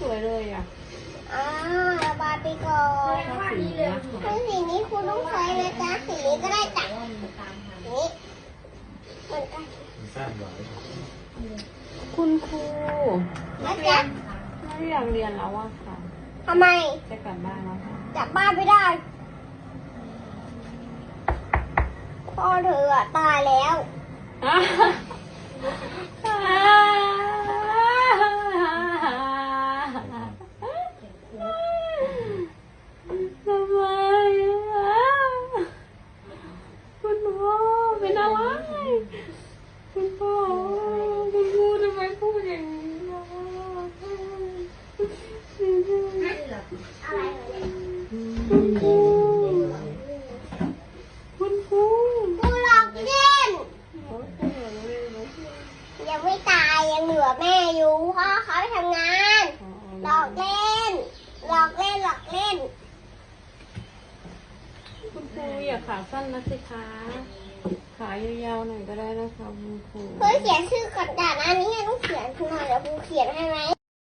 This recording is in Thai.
สวยเลยอะอ่าบายไปีโก้สีนี้คุณต้องใช้เลยจ้าสีนี้ก็ได้จ้ะนี่เหมือนกันคุณครูนะจ๊ะไม่อยากเรียนแล้วว่ะค่ะทำไม จะกลับบ้านแล้วค่ะกลับบ้านไม่ได้พ่อเธอตายแล้วอะ ทำไมอะคุณพ่อเป็นอะไร คุณพ่อคุณครูทำไมพูดอย่างนี้อะไรเหรอเนี่ยคุณครูคุณครูกูหลอกเล่น ยังไม่ตายยังเหลือแม่อยู่พ่อเขาไปทำงาน หลอกเล่น หลอกเล่นหลอกเล่น คุณครูอย่าขาสั้นนะสิคะ ขายาวๆหน่อยก็ได้นะคะคุณครู เพื่อเขียนชื่อกระดาษอันนี้ให้ต้องเขียนคุณหน่อยเดี๋ยวครูเขียนให้ไหม